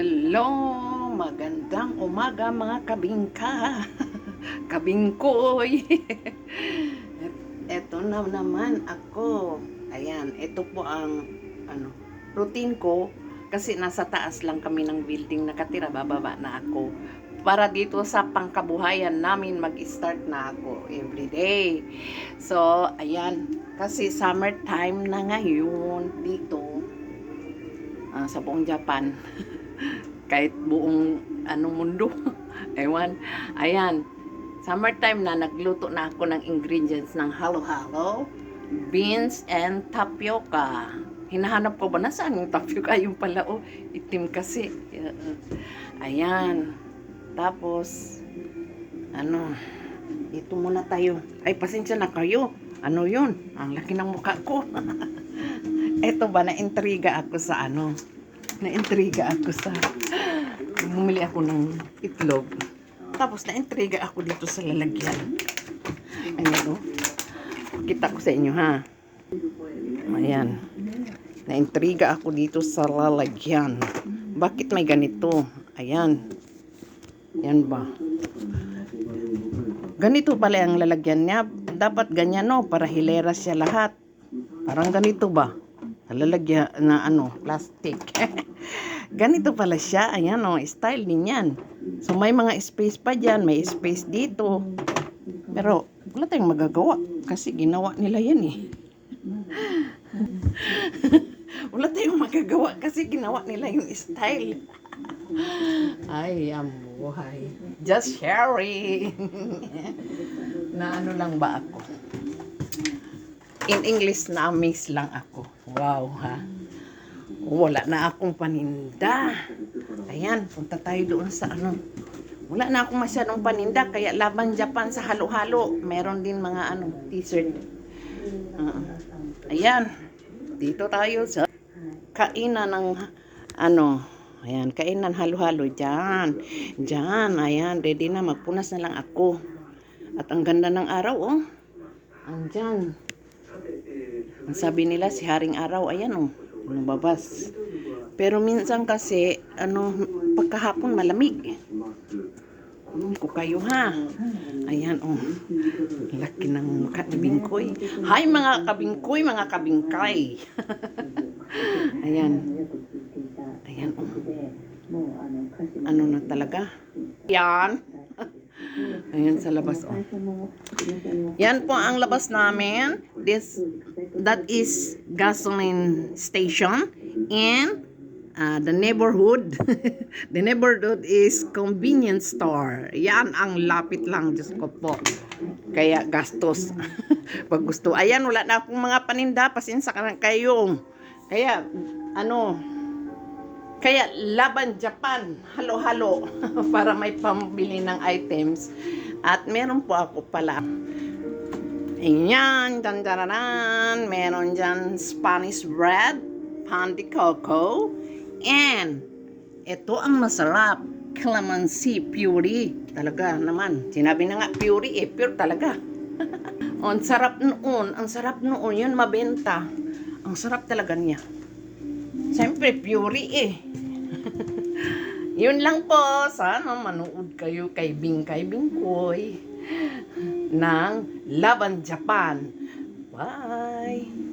Hello! Magandang umaga mga kabingka! Kabingkoy! Eto na naman ako. Ayan, ito po ang ano, routine ko kasi nasa taas lang kami ng building nakatira, bababa na ako. Para dito sa pangkabuhayan namin mag-start na ako every day. So, ayan, kasi summertime na ngayon dito ah, sa buong Japan. kahit buong anong mundo. Ewan. Ayan. Summertime na, nagluto na ako ng ingredients ng halo-halo, beans, and tapioca. Hinahanap ko ba nasaan yung tapioca? Yung pala, oh, itim kasi. Ayan. Tapos, ano, ito muna tayo. Ay, pasensya na kayo. Ano yun? Ang laki ng mukha ko. Eto ba, na-intriga ako sa ano? Na-intriga ako sa... Bumili ako ng itlog. Tapos na-intriga ako dito sa lalagyan. Ayan o. Kita ko sa inyo ha. Ayan. Na-intriga ako dito sa lalagyan. Bakit may ganito? Ayan. Yan ba? Ganito pala ang lalagyan niya. Dapat ganyan no, para hilera siya lahat. Parang ganito ba? Lalagyan na ano, plastic. ganito pala siya. Ayan o, style din yan. So may mga space pa dyan, may space dito. Pero wala tayong magagawa kasi ginawa nila yan eh. wala tayong magagawa kasi ginawa nila yung style. Ay, ang. Just sharing. na ano lang ba ako? In English na miss lang ako. Wow, ha? Wala na akong paninda. Ayan, punta tayo doon sa ano. Wala na akong masyadong paninda, kaya laban Japan sa halo-halo. Meron din mga ano, t-shirt. Ah, ayan, dito tayo sa kainan ng ano, ayan, kainan halo-halo dyan. Dyan, ayan, ready na, magpunas na lang ako. At ang ganda ng araw, oh. Andyan. Ang sabi nila, si Haring Araw, ayan, oh, lumabas. Pero minsan kasi, ano, pagkahapon malamig. Ano ko kayo ha? Ayan, oh. Laki ng mukha ni Bingkoy. Hi mga kabingkoy, mga kabingkay. Ayan. Ayan, oh. Ano na talaga? Yan. Ayan sa labas, oh. Yan po ang labas namin. This, that is gasoline station. And uh, the neighborhood. the neighborhood is convenience store. Yan ang lapit lang, Diyos ko po. Kaya gastos. Pag gusto. Ayan, wala na akong mga paninda. Pasinsa ka na kayo. Kaya, ano, kaya laban Japan, halo-halo para may pambili ng items. At meron po ako pala. Ayan, dan dararan. Meron dyan Spanish bread, pan de coco, and ito ang masarap, calamansi puree. Talaga naman, sinabi na nga puree eh, pure talaga. ang sarap noon, ang sarap noon, yun mabenta. Ang sarap talaga niya. Siyempre, puree eh. Yun lang po. Sana manood kayo kay Bing kay Bingkoy ng Laban Japan. Bye!